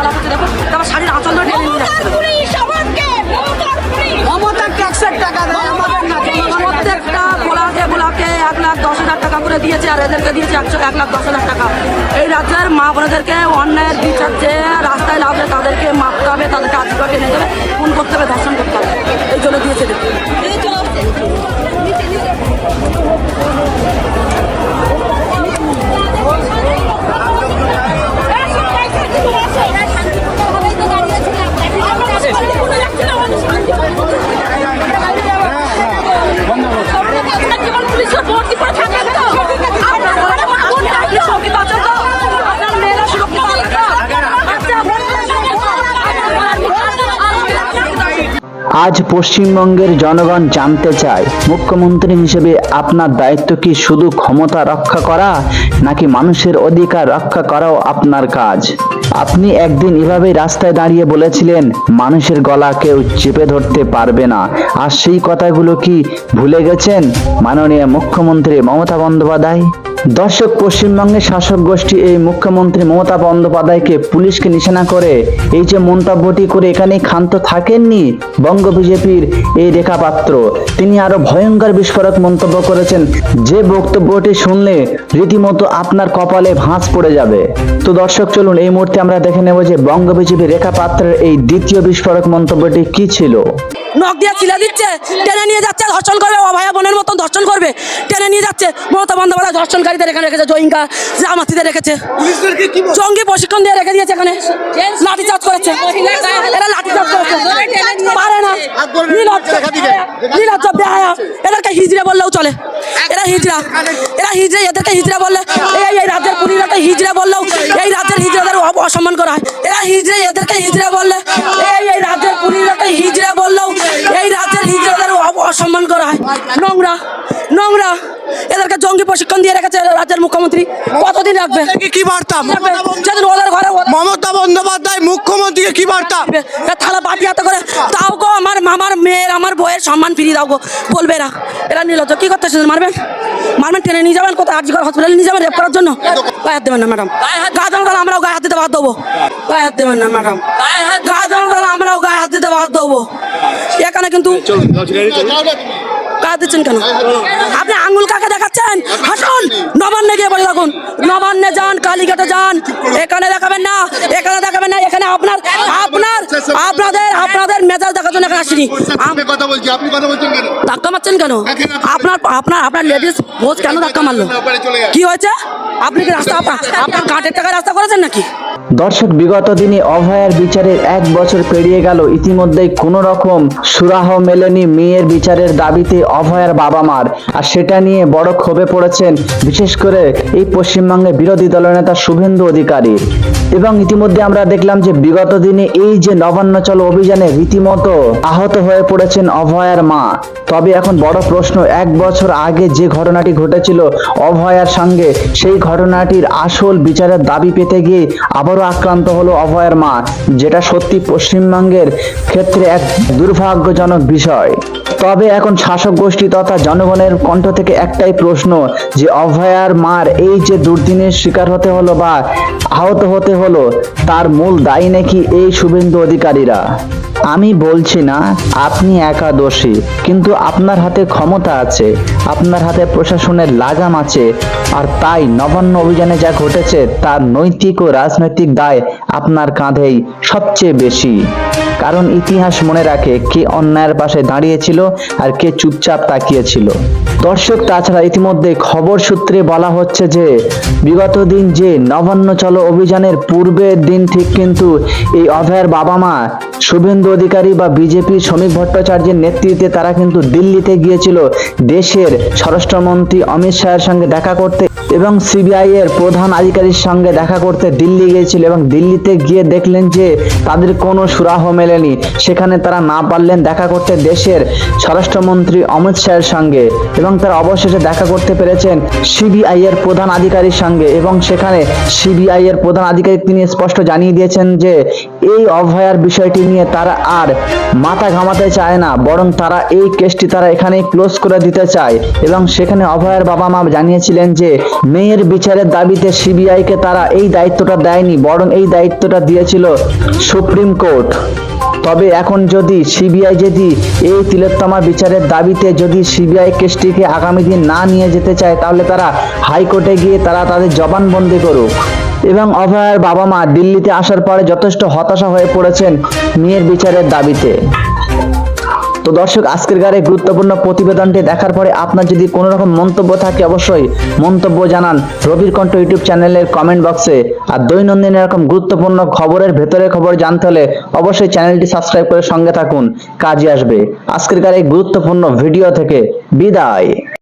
একটু জ্বালা করছে শাড়ির আঁচল ধরে টেনে নিয়ে যাচ্ছে। মমতার ট্যাক্সের টাকা দেয় আমাদের না প্রত্যেকটা গোলাকে গোলাকে এক লাখ দশ হাজার টাকা করে দিয়েছে আর এদেরকে দিয়েছে একশো এক লাখ দশ হাজার টাকা। এই রাজ্যের মা বোনেদেরকে অন্যায়ের বিচার যে রাস্তায় নামবে তাদেরকে মাপতে হবে আজ পশ্চিমবঙ্গের জনগণ জানতে চায়, মুখ্যমন্ত্রী হিসেবে আপনার দায়িত্ব কি শুধু ক্ষমতা রক্ষা করা, নাকি মানুষের অধিকার রক্ষা করাও আপনার কাজ? আপনি একদিন এভাবেই রাস্তায় দাঁড়িয়ে বলেছিলেন, মানুষের গলা কেউ চেপে ধরতে পারবে না। আর সেই কথাগুলো কি ভুলে গেছেন? মাননীয় মুখ্যমন্ত্রী মমতা বন্দ্যোপাধ্যায়? দর্শক পশ্চিমবঙ্গের শাসক গোষ্ঠী এই মুখ্যমন্ত্রী মমতা বন্দ্যোপাধ্যায়কে পুলিশকে নিশানা করে এই যে মন্তব্যটি করে এখানে ক্ষান্ত থাকেননি বঙ্গ বিজেপির এই রেখা পাত্র তিনি আরও ভয়ঙ্কর বিস্ফোরক মন্তব্য করেছেন। যে বক্তব্যটি শুনলে রীতিমতো আপনার কপালে ভাঁজ পড়ে যাবে। তো দর্শক, চলুন এই মুহূর্তে আমরা দেখে নেব যে বঙ্গ বিজেপির রেখা পাত্রের এই দ্বিতীয় বিস্ফোরক মন্তব্যটি কি ছিল। নখ দিয়ে ছিলে দিচ্ছে, টেনে নিয়ে যাচ্ছে, ধর্ষণ করবে, অভয়া বোনের মতন ধর্ষণ করবে, টেনে নিয়ে যাচ্ছে, মমতা বন্দ্যোপাধ্যায় ধর্ষণকারীদের এখানে রেখেছে জয়িঙ্কা জামাতিদের রেখেছে। জঙ্গি প্রশিক্ষণ দিয়ে রেখে দিয়েছে এখানে। লাঠি চার্জ করেছে। এরা লাঠি চার্জ করেছে। পারে না। নীলজ্জ বেহায়া। এদেরকে হিজড়ে বললেও চলে। এরা হিজড়া। এরা হিজড়ে এদেরকে হিজড়া বললে এই এই রাজ্যের পুরীরাকে হিজড়ে বললেও এই রাজ্যের হিজড়াদের অসম্মান করা হয়। এরা হিজড়ে এদেরকে হিজড়ে বললে এই এই রাজ্যের পুরীরাকে হিজড়ে বললেও এই রাজ্যের হিজড়াদের অসম্মান করা হয়। নোংরা। নোংরা। এদেরকে জঙ্গি প্রশিক্ষণ দিয়ে রেখেছে। রাজ্যের মুখ্যমন্ত্রী কতদিন রাখবে? কি বার্তা? যেদিন ওদের ঘরে মমতা বন্দ্যোপাধ্যায় মুখ্যমন্ত্রীকে কি বার্তা? থালা বাটি হাতে করে তাও গো আমার মামার মেয়ের আমার বইয়ের সম্মান ফিরিয়ে দাও গো। বলবে এরা এরা নির্লজ্জ। কি করতে মারবেন? মারবেন টেনে নিয়ে যাবেন কোথায়? আর্জি হসপিটালে নিয়ে যাবেন রেপ করার জন্য? গায়ে হাত দেবেন না ম্যাডাম গা জমা আমরাও গায়ে হাত দিতে বাদ দেবো গায়ে হাত দেবেন না ম্যাডাম গা জমা আমরাও গায়ে হাত দিতে বাদ দেবো এখানে কিন্তু কাজ দিচ্ছেন কেন? আপনি আঙ্গুল কাকে দেখাচ্ছেন? হাসুন নবান্নে গিয়ে বলে রাখুন। নবান্নে যান কালীঘাটে যান। এখানে দেখাবেন না এখানে দেখাবেন না এখানে আপনার আপনার আপনাদের আপনাদের মেজাজ দেখার জন্য এখানে আসিনি। ধাক্কা মারছেন কেন? আপনার আপনার আপনার লেডিস ভোজ কেন ধাক্কা মারলো? কি হয়েছে? আপনি কি রাস্তা আপনার কাঠের টাকায় রাস্তা করেছেন নাকি? দর্শক, বিগত দিনে অভয়ার বিচারের এক বছর পেরিয়ে গেল। ইতিমধ্যেই কোনো রকম সুরাহ মেলেনি মেয়ের বিচারের দাবিতে অভয়ার বাবা মার আর সেটা নিয়ে বড় ক্ষোভে পড়েছেন বিশেষ করে এই পশ্চিমবঙ্গের বিরোধী দলনেতা শুভেন্দু অধিকারী। এবং ইতিমধ্যে আমরা দেখলাম যে, বিগত দিনে এই যে নবান্ন চলো অভিযানে রীতিমতো আহত হয়ে পড়েছেন অভয়ার মা। তবে এখন বড় প্রশ্ন, এক বছর আগে যে ঘটনাটি ঘটেছিল অভয়ার সঙ্গে, সেই ঘটনাটির আসল বিচারের দাবি পেতে গিয়ে আবারও আক্রান্ত হলো অভয়ার মা, যেটা সত্যি পশ্চিমবঙ্গের ক্ষেত্রে এক দুর্ভাগ্যজনক বিষয়। তবে এখন শাসক গোষ্ঠী তথা জনগণের কণ্ঠ থেকে একটাই প্রশ্ন, যে অভয়ার মার এই যে দুর্দিনের শিকার হতে হলো বা আহত হতে হলো, তার মূল দায়ী নাকি এই শুভেন্দু অধিকারীরা? আমি বলছি না, আপনি একা দোষী কিন্তু আপনার হাতে ক্ষমতা আছে, আপনার হাতে প্রশাসনের লাগাম আছে, আর তাই নবান্ন অভিযানে যা ঘটেছে, তার নৈতিক ও রাজনৈতিক দায় আপনার কাঁধেই সবচেয়ে বেশি। কারণ ইতিহাস মনে রাখে কে অন্যায়ের পাশে দাঁড়িয়েছিল আর কে চুপচাপ তাকিয়েছিল। দর্শক, তাছাড়া ইতিমধ্যে খবর সূত্রে বলা হচ্ছে যে, বিগত দিন যে নবান্ন চলো অভিযানের পূর্বের দিন ঠিক কিন্তু এই অভয়ের বাবা মা শুভেন্দু অধিকারী বা বিজেপি শ্রমিক ভট্টাচার্যের নেতৃত্বে তারা কিন্তু দিল্লিতে গিয়েছিল দেশের স্বরাষ্ট্রমন্ত্রী অমিত শাহের সঙ্গে দেখা করতে এবং সিবিআই এর প্রধান আধিকারির সঙ্গে দেখা করতে দিল্লি গিয়েছিল এবং দিল্লিতে গিয়ে দেখলেন যে তাদের কোনো সুরাহ মেলেনি সেখানে তারা না পারলেন দেখা করতে দেশের স্বরাষ্ট্রমন্ত্রী অমিত শাহের সঙ্গে এবং তারা অবশেষে দেখা করতে পেরেছেন সিবিআই এর প্রধান আধিকারির সঙ্গে এবং সেখানে সিবিআই এর প্রধান আধিকারিক তিনি স্পষ্ট জানিয়ে দিয়েছেন যে এই অভয়ার বিষয়টি নিয়ে তারা আর মাথা ঘামাতে চায় না, বরং তারা এই কেসটি তারা এখানে ক্লোজ করে দিতে চায় এবং সেখানে অভয়ের বাবা মা জানিয়েছিলেন যে মেয়ের বিচারের দাবিতে সিবিআই কে তারা এই দায়িত্বটা দেয়নি, বরং এই দায়িত্বটা দিয়েছিল সুপ্রিম কোর্ট। তবে এখন যদি সিবিআই যদি এই তিলোত্তমা বিচারের দাবিতে যদি সিবিআই কেসটিকে আগামী দিন না নিয়ে যেতে চায়, তাহলে তারা হাইকোর্টে গিয়ে তারা তাদের জবানবন্দি করুক। এবং অভয়ের বাবা মা দিল্লিতে আসার পরে যথেষ্ট হতাশা হয়ে পড়েছেন মেয়ের বিচারের দাবিতে। তো দর্শক, আজকের গাড়ে গুরুত্বপূর্ণ প্রতিবেদনটি দেখার পরে আপনার যদি কোনো রকম মন্তব্য থাকে অবশ্যই মন্তব্য জানান রবির কণ্ঠ ইউটিউব চ্যানেলের কমেন্ট বক্সে আর দৈনন্দিন এরকম গুরুত্বপূর্ণ খবরের ভেতরে খবর জানতে হলে অবশ্যই চ্যানেলটি সাবস্ক্রাইব করে সঙ্গে থাকুন। কাজে আসবে। আজকের গাড়ে গুরুত্বপূর্ণ ভিডিও থেকে বিদায়।